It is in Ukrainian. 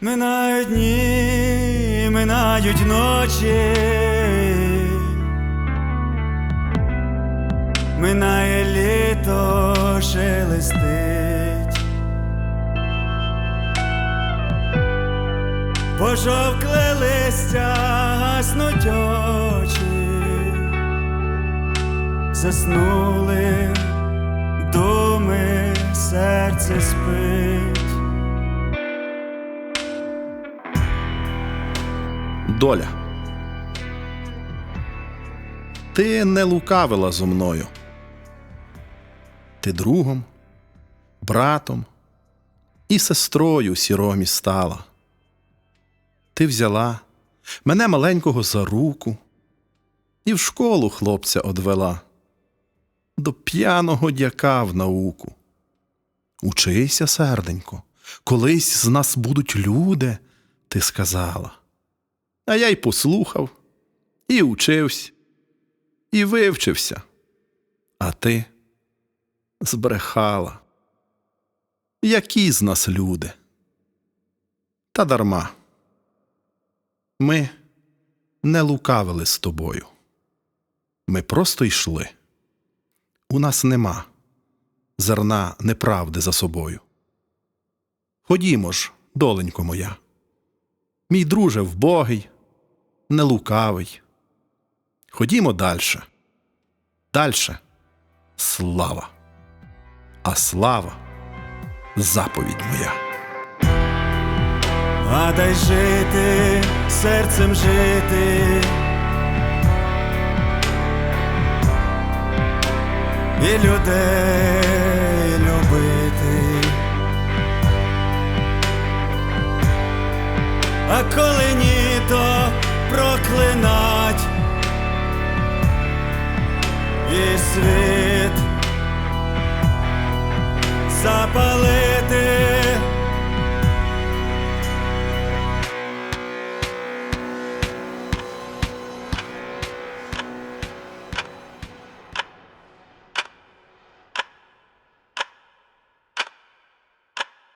Минають дні, минають ночі. Минає літо шелестить. Пожовкле листя гаснуть очі. Заснули думи, серце спить. Доля. Ти не лукавила зо мною. Ти другом, братом і сестрою сіромі стала. Ти взяла мене маленького за руку і в школу хлопця одвела до п'яного дяка в науку. Учися, серденько, колись з нас будуть люди, ти сказала. А я й послухав, і учився, і вивчився. А ти збрехала. Які з нас люди? Та дарма. Ми не лукавили з тобою. Ми просто йшли. У нас нема зерна неправди за собою. Ходімо ж, доленько моя. Мій друже вбогий, не лукавий. Ходімо дальше. Дальше слава. А слава заповідь моя. А дай жити, серцем жити. І людей любити. А коли ні, то проклинать. І світ запали